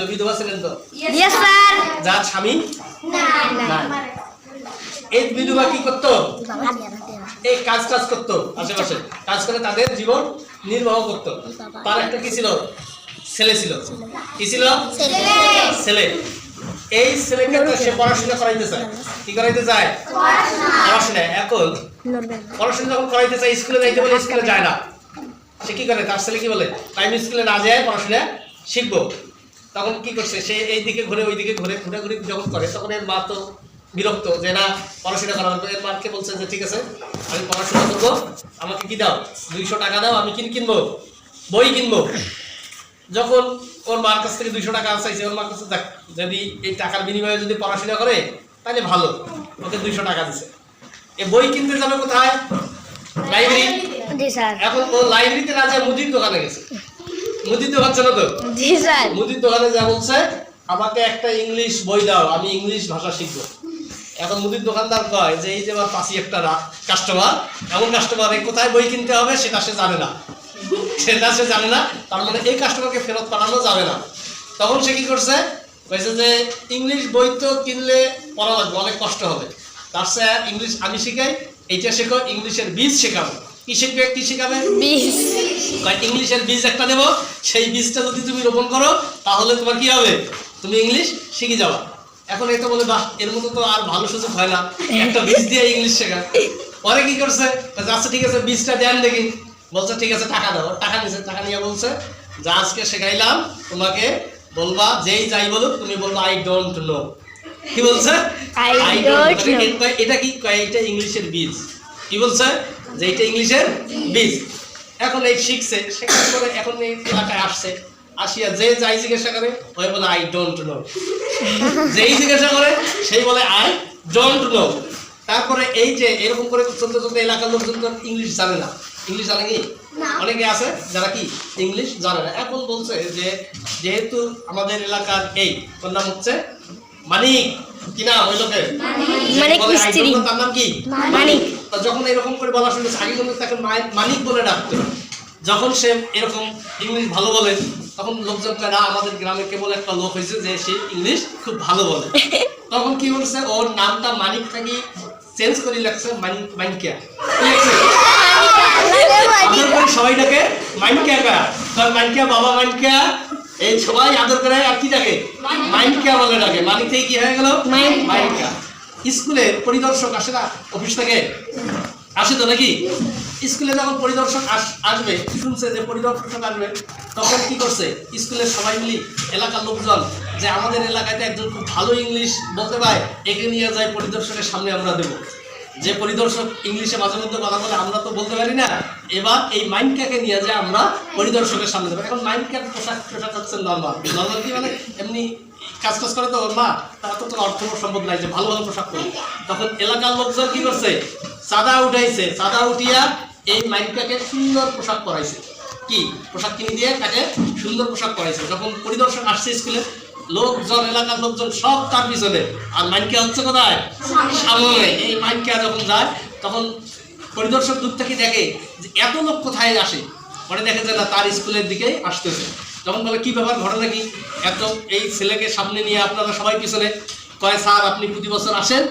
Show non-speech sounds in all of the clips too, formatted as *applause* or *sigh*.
ছিল বিধবা ছিলেন তো? যার স্বামী? এই বিধবা কি করতো? এই কাজ কাজ করতো? আশেপাশে। কাজ করে তাদের জীবন নির্বাহ করতো। তার একটা কি ছিল? ছেলে ছিল। কি ছিল? ছেলে। এই ছেলেকে তো সে পড়াশোনা করাইতে চায়। কি করাইতে চায়? পড়াশোনা। এখন পড়াশোনা যখন করাইতে চায় স্কুলে যাইতে বলে স্কুলে যায় না। সে কি করে? তার ছেলে কি বলে? টাইম স্কুলে না যায় পড়াশোনা শিখব। তখন কি করছে? সে এই দিকে ঘুরে ওই দিকে ঘুরে ঘুরে যখন করে তখন এর মা তো বিরক্ত যে না পড়াশোনা করা লাগবে। এর মাকে বলছে যে ঠিক আছে আমি পড়াশোনা করব আমাকে কি দাও? দুইশো টাকা দাও আমি কিন কিনবো বই কিনবো। যখন ওর মার কাছ থেকে দুইশো টাকা চাইছে ওর মার কাছে দেখ যদি এই টাকার বিনিময়ে যদি পড়াশোনা করে তাহলে ভালো ওকে দুইশো টাকা দিছে। এ বই কিনতে যাবে কোথায়? লাইব্রেরি? জি স্যার। এখন ও লাইব্রেরিতে না যায় মুদির দোকানে গেছে। মুদির দোকান ছিল তো? জি স্যার। মুদির দোকানে যা বলছে আমাকে একটা ইংলিশ বই দাও আমি ইংলিশ ভাষা শিখব। এখন মুদির দোকানদার কয় যে এই যে আমার পাশে একটা কাস্টমার এমন কাস্টমার এই কোথায় বই কিনতে হবে সেটা সে জানে না। সেটা সে জানে না তার মানে এই কাস্টমারকে ফেরত পাঠানো যাবে না। তখন সে কি করছে? কয়েছে যে ইংলিশ বই তো কিনলে পড়া লাগবে অনেক কষ্ট হবে। তার সে ইংলিশ আমি শিখাই এইটা শেখো ইংলিশের বীজ শেখাবো। কি শিখবে কি শেখাবে? কয় ইংলিশের বীজ একটা দেবো সেই বীজটা যদি তুমি রোপণ করো তাহলে তোমার কি হবে? তুমি ইংলিশ শিখে যাবা। এখন এই তো বলে বাহ এর মতো তো আর ভালো সুযোগ হয় না। একটা বীজ দিয়ে ইংলিশ শেখা। পরে কি করছে? আচ্ছা ঠিক আছে বীজটা দেন দেখি। বলছে ঠিক আছে টাকা দাও। টাকা নিছে টাকা নিয়ে বলছে যা আজকে শেখাইলাম তোমাকে বলবা যেই যাই বলুক তুমি বলবা আই ডোন্ট নো কি বলছে? Know. এ- কয়, এটা কি? কয়, এটা ইংলিশের বীজ। কি বলছে? যে এটা ইংলিশের বীজ। এখন এই শিখছে শেখার পরে এখন এই এলাকায় আসছে। আসিয়া যে যাই জিজ্ঞাসা করে ওই বলে আই ডোন্ট নো যেই জিজ্ঞাসা করে সেই বলে আই ডোন্ট নো তারপরে এই যে এরকম করে চলতে চলতে এলাকার লোকজন তো ইংলিশ জানে না। ইংলিশ জানে কি? অনেকে আছে যারা কি? ইংলিশ জানে না। এখন বলছে যে যেহেতু আমাদের এলাকার এই ওর নাম হচ্ছে মানিক। কি না ওই লোকের? তার নাম কি? মানিক। যখন এরকম করে বলা শুনেছে আগে কিন্তু তাকে মানিক বলে ডাকতো। যখন সে এরকম ইংলিশ ভালো বলে তখন লোকজন কয় না আমাদের গ্রামে কেবল একটা লোক হয়েছে যে সে ইংলিশ খুব ভালো বলে। *laughs* তখন কি বলছে ওর নামটা মানিক থেকে চেঞ্জ করে লাগছে মানিক মানিকিয়া। কি লাগছে? আদর করে সবাই ডাকে মাইনকিয়া কা কারণ মাইনকিয়া বাবা মাইনকিয়া এই সবাই আদর করে আর কি ডাকে? মাইনকিয়া বলে ডাকে। মানিক থেকে কি হয়ে গেল? মাইন- মাইনকিয়া স্কুলে পরিদর্শক আসে না অফিস থেকে? আসে তো নাকি? স্কুলে যখন পরিদর্শক আস- আসবে শুনছে যে পরিদর্শক আসবে, তখন কি করছে? স্কুলের সবাই মিলি এলাকার লোকজন, যে আমাদের এলাকাতে একজন খুব ভালো ইংলিশ বলতে পারে একে নিয়ে যায় পরিদর্শকের সামনে আমরা দেবো। যে পরিদর্শক ইংলিশে মাঝে মধ্যে কথা বলে, আমরা তো বলতে পারি না। এবার এই মাইন্ডটাকে নিয়ে যায় আমরা পরিদর্শকের সামনে দেবো। এখন মাইন্ডকে পোশাক পোশাক হচ্ছে নর্মাল নর্মাল কি মানে? এমনি কাজ কাজ করে তো মা, তার তো কোনো অর্থ সম্পদ নাই যে ভালো ভালো পোশাক পরে তখন এলাকার লোকজন কি করছে? চাঁদা উঠাইছে। চাঁদা উঠিয়া এই মাইন্ডটাকে সুন্দর পোশাক পরাইছে। কি? পোশাক কিনে দিয়ে তাকে সুন্দর পোশাক পরাইছে। যখন পরিদর্শক আসছে স্কুলে লোকজন এলাকার লোকজন সব তার পিছনে। আর মাইনকে হচ্ছে কোথায়? সামনে। এই মাইনকে যখন যায় তখন পরিদর্শক দূর থেকে দেখে যে এত লোক কোথায় আসে। পরে দেখে যে না তার স্কুলের দিকে আসতেছে। তখন বলে কি ব্যাপার ঘটনা কি? এত এই ছেলেকে সামনে নিয়ে আপনারা সবাই পিছনে কয় স্যার আপনি প্রতি বছর আসেন?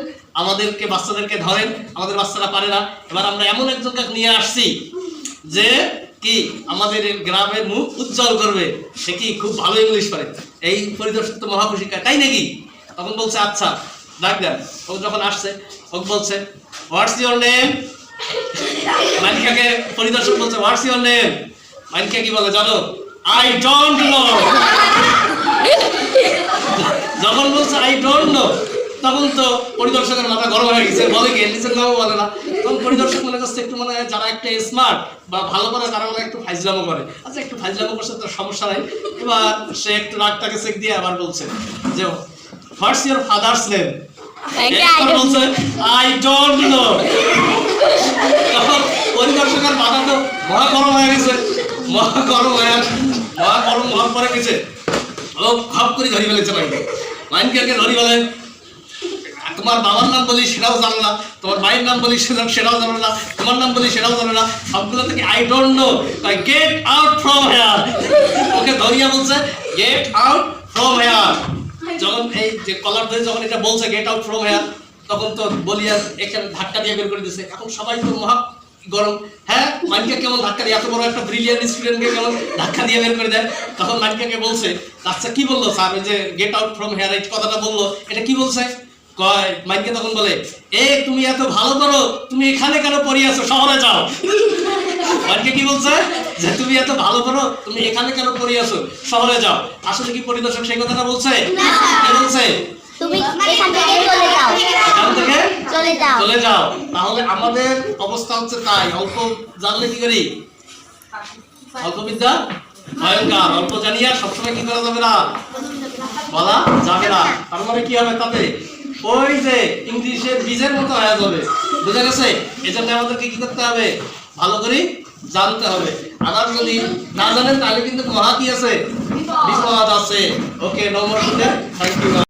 আমাদেরকে, বাচ্চাদেরকে ধরেন, আমাদের বাচ্চারা পারে না। এবার আমরা এমন একজনকে নিয়ে আসছি যে কি আমাদের গ্রামের মুখ উজ্জ্বল করবে। সে কি খুব ভালো ইংলিশ পারে। এই পরিদর্শক তো মহাপুষিকা তাই নাকি? তখন বলছে আচ্ছা ডাক দেন। ও যখন আসছে, ও বলছে হোয়াটস ইউর নেম মানিকাকে পরিদর্শক বলছে হোয়াটস ইউর নেম মানিকা কি বলে, জানো আই ডোন্ট নো যখন বলছে আই ডোন্ট নো তখন তো পরিদর্শকের মাথা গরম হয়ে গেছে বলে কি নিজের নামও বলে না। তখন পরিদর্শক মনে করছে একটু মনে হয় যারা একটা স্মার্ট বা ভালো করে তারা মনে একটু ফাইজলামো করে। আচ্ছা একটু ফাইজলামো করছে তো সমস্যা নাই। এবার সে একটু রাগটাকে চেক দিয়ে আবার বলছে যে হোয়াটস ইউর ফাদার্স নেম বলছে আই ডোন্ট নো তখন পরিদর্শকের মাথা তো মহা গরম হয়ে গেছে মহা গরম হয়ে মহা গরম হওয়ার পরে গেছে। ও খপ করে ধরি ফেলেছে মাইনকে মাইনকে ধরি ফেলে তোমার বাবার নাম বলি সেটাও জানো না, তোমার মায়ের নাম বলি সেটাও জানো না, তোমার নাম বলি সেটাও জানো না, সবগুলো থেকে I don't know get out from here okay ধরিয়া বলছে গেট আউট ফ্রম হেয়ার যখন এই যে কলার ধরে যখন এটা বলছে গেট আউট ফ্রম হেয়ার তখন তো বলিয়া এখানে ধাক্কা দিয়ে বের করে দিছে। এখন সবাই তো মহা গরম। হ্যাঁ মাইনকে কেমন ধাক্কা দিয়ে, এত বড় একটা ব্রিলিয়ান্ট স্টুডেন্টকে কেমন ধাক্কা দিয়ে বের করে দেয়? তখন মাইনকে বলছে আচ্ছা কি বলল স্যার? ওই যে গেট আউট ফ্রম হেয়ার এই কথাটা বলল, এটা কি বলছে? কয়? মাইনকে তখন বলে এ তুমি এত ভালো করো তুমি এখানে কেন পড়ে আছো? শহরে যাও। মাইনকে কি বলছে? যে তুমি এত ভালো করো তুমি এখানে কেন পড়ে আছো? শহরে যাও। আসলে কি পরিদর্শক সেই কথাটা বলছে? কি বলছে? চলে যাও। তাহলে আমাদের অবস্থা হচ্ছে তাই। অল্প জানলে কি করি? অল্প বিদ্যা? ভয়ঙ্কর। অল্প জানিয়া সবসময় কি করা যাবে না? বলা যাবে না। তার মানে কি হবে তাতে? ওই যে ইংলিশের বীজের মতো হয়ে যাবে। বুঝা গেছে? এজন্য আমাদেরকে কি করতে হবে? ভালো করে জানতে হবে। আবার যদি না জানেন, তাহলে কিন্তু মহা আছে। বিপদ আছে। ওকে নম্বর থ্যাংক ইউ